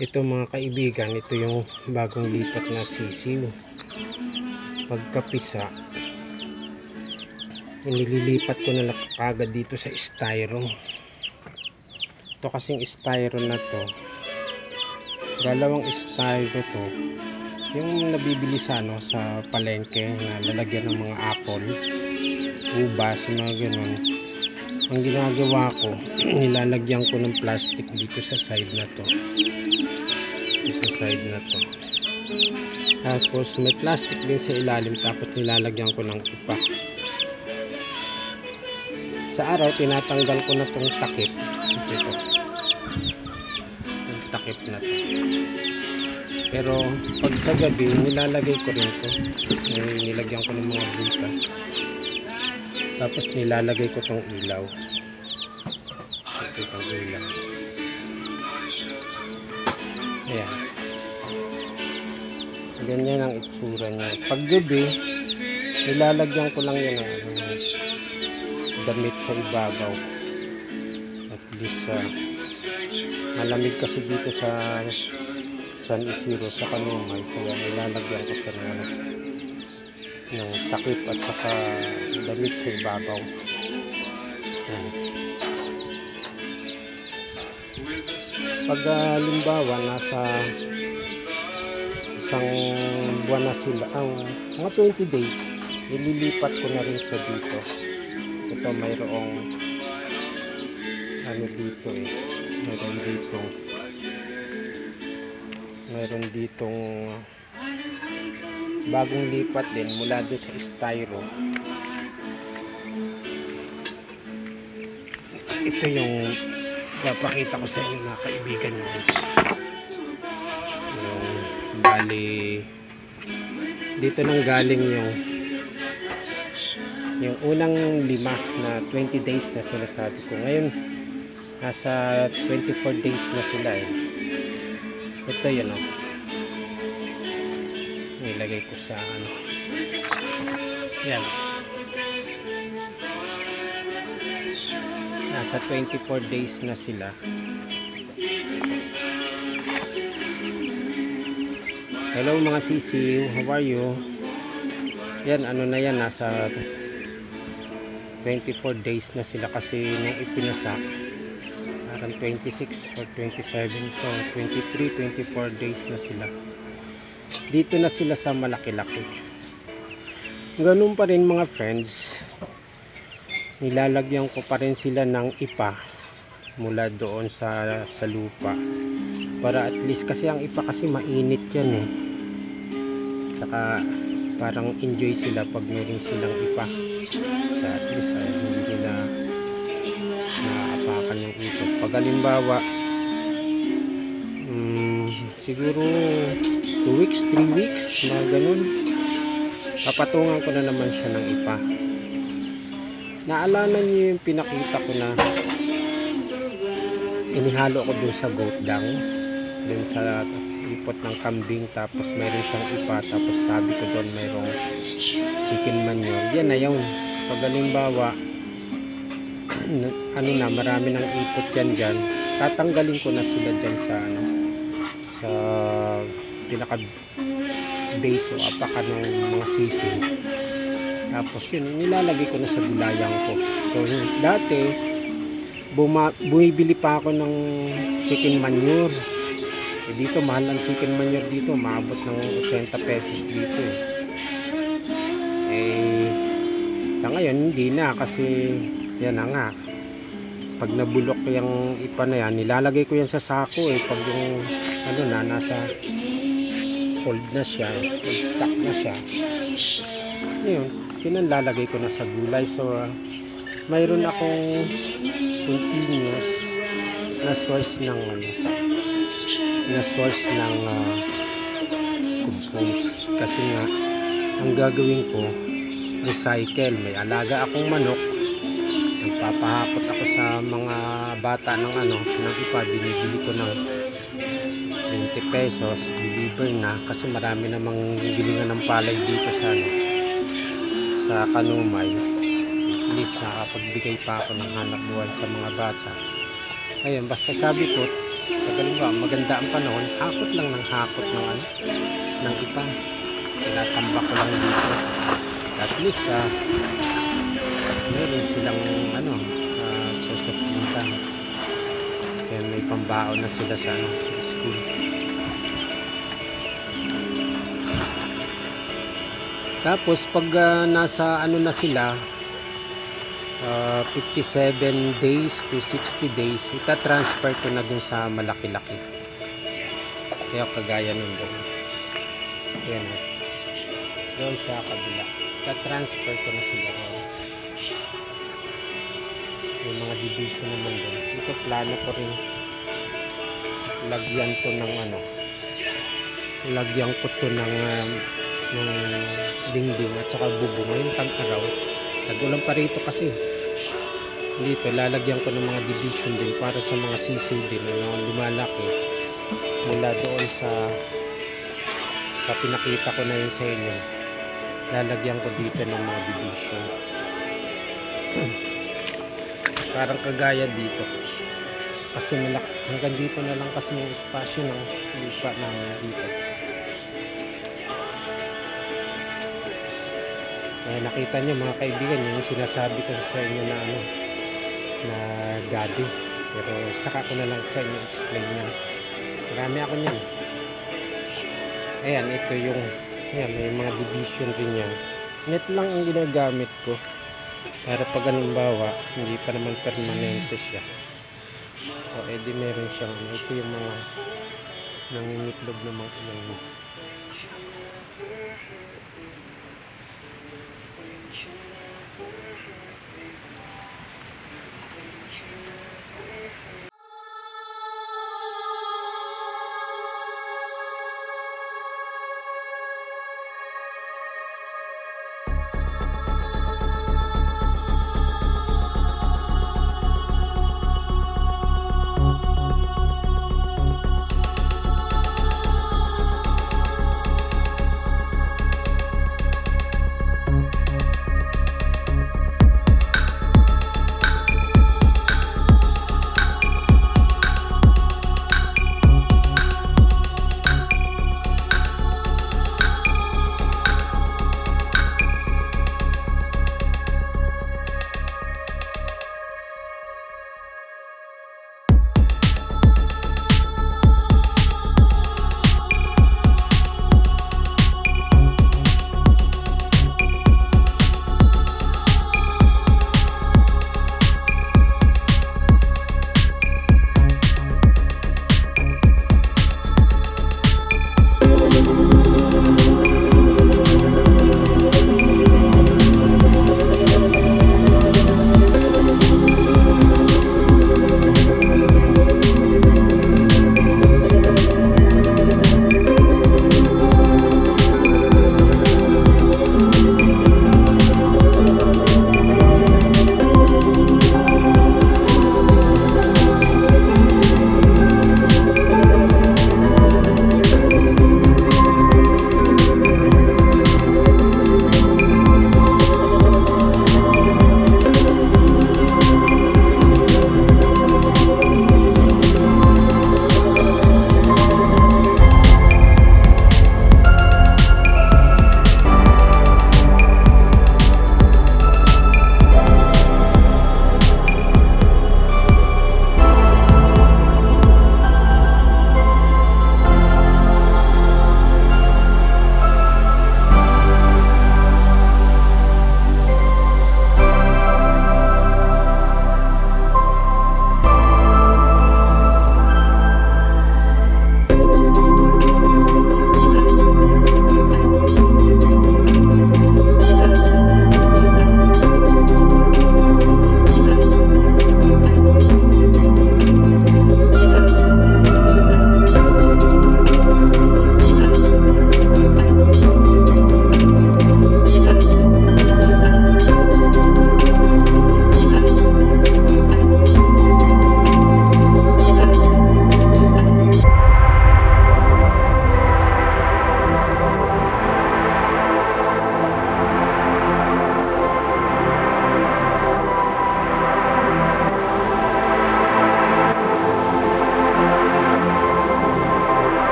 Ito mga kaibigan, ito yung bagong lipat na sisiw. Pagkapisa, nililipat ko na kagad dito sa styro. Ito kasing styro na to, dalawang styro to, yung nabibili sa, ano, sa palengke na lalagyan ng mga apple, ubas, mga ganun. Ang ginagawa ko, nilalagyan ko ng plastic dito sa side na to dito sa side na to. Tapos may plastic din sa ilalim tapos nilalagyan ko ng ipa sa araw tinatanggal ko na tong takip. Ito ito itong takip na to. Pero pag sa gabi nilalagay ko rin to. May nilagyan ko ng mga butas. Tapos nilalagay ko tong ilaw. Ito itong ilaw Ayan. Ganyan ang itsura niya. Pag gabi, nilalagyan ko lang yan ng ano, damit sa ibabaw. At least, ah, malamig kasi dito sa San Isidro, sa Kanumay. Kaya nilalagyan ko siya ng, ano, ng takip at saka damit sa ibabaw. Ayan. Pag ah, halimbawa nasa isang buwan na sila ang mga 20 days nililipat ko na rin siya dito. Ito mayroong ano dito eh mayroon ditong mayroon ditong bagong lipat din mula doon sa styro. Ito yung papakita ko sa inyo mga kaibigan yung yung bali dito nang galing yung yung unang lima na 20 days na sinasabi ko. Ngayon nasa 24 days na sila eh. Ito yun oh. Nilagay ko sa ano. Yan nasa 24 days na sila. Hello mga sisiw how are you? Yan ano na yan? Nasa 24 days na sila kasi nung ipinasa parang 26 or 27 so 23 24 days na sila. Dito na sila sa malaki-laki. Ganun pa rin mga friends nilalagyan ko pa rin sila ng ipa mula doon sa sa lupa. Para at least kasi ang ipa kasi mainit yan eh. Saka parang enjoy sila pag meron silang ipa. Sa at least ay hindi nila naaapakan yung ipot pag halimbawa mm, siguro 2 weeks 3 weeks mga ganun. Papatungan ko na naman siya ng ipa Naalala niyo yung pinakita ko na inihalo ko dun sa goat dung? Dun sa ipot ng kambing tapos mayroon siyang ipa tapos sabi ko doon mayroong chicken manure. Yan na yun. Pag halimbawa ano na marami ng ipot yan dyan. Tatanggalin ko na sila dyan sa ano sa pinaka base o apaka ng mga sisig tapos yun, nilalagay ko na sa gulayan ko. So, yun, dati, buma, bumibili pa ako ng chicken manure. Eh, dito, mahal ang chicken manure dito. Maabot ng 80 pesos dito eh. Eh, sa ngayon, hindi na kasi yan na nga. Pag nabulok yung ipa na yan, nilalagay ko yan sa sako eh. Pag yung, ano na, nasa cold na siya, cold stock na siya. Yun, pinanlalagay ko na sa gulay. So, uh, mayroon akong continuous na source ng ano, na source ng uh, compost. Kasi nga, ang gagawin ko, recycle. May alaga akong manok. Nagpapahakot ako sa mga bata ng ano, ng ipa. Binibili ko ng 20 pesos. Deliver na. Kasi marami namang gilingan ng palay dito sa ano, sa Kanumay at least nakapagbigay pa ako ng hanap buhay sa mga bata ayun basta sabi ko Tagaling ba, maganda ang panahon, hakot lang ng hakot ng ano, ng ipa. Tinatambak ko lang dito. At least, ah, meron silang ano, uh, of income. Kaya may pambaon na sila sa, ano, sa school. Tapos pag ah, nasa ano na sila, ah, 57 days to 60 days, ita-transfer ko na dun sa malaki-laki. Kaya kagaya nun doon. Ayan. Doon sa kabila. Ita-transfer ko na sila. May mga division naman doon. Ito plano ko rin lagyan to ng ano lagyan ko to ng um, ng dingding at saka bubo ngayong tag-araw. Tag-ulan pa rito kasi. Dito lalagyan ko ng mga division din para sa mga sisiw din na lumalaki mula doon sa sa pinakita ko na yun sa inyo. Lalagyan ko dito ng mga division. Parang kagaya dito. Kasi malak hanggang dito na lang kasi yung espasyo ng lupa namin dito Kaya nakita nyo mga kaibigan yun yung sinasabi ko sa inyo na ano na gabi. Pero saka ko na lang sa inyo explain yan. Marami ako nyan ayan ito yung ayan may mga division rin yan. Net lang ang ginagamit ko. Para pag bawa hindi pa naman permanente siya. O edi meron siyang ano, ito yung mga nangingitlog ng mga ilang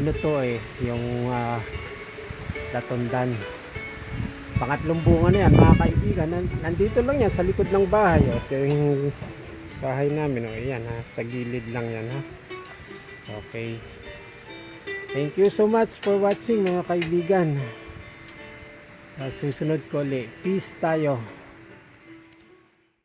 ano to eh, yung ah, latundan. Pangatlong bunga na yan, mga kaibigan. Nan- Nandito lang yan, sa likod ng bahay. O, ito yung bahay namin. O, yan ha, sa gilid lang yan ha. Okay. Thank you so much for watching mga kaibigan. Sa susunod ko ulit. Peace tayo.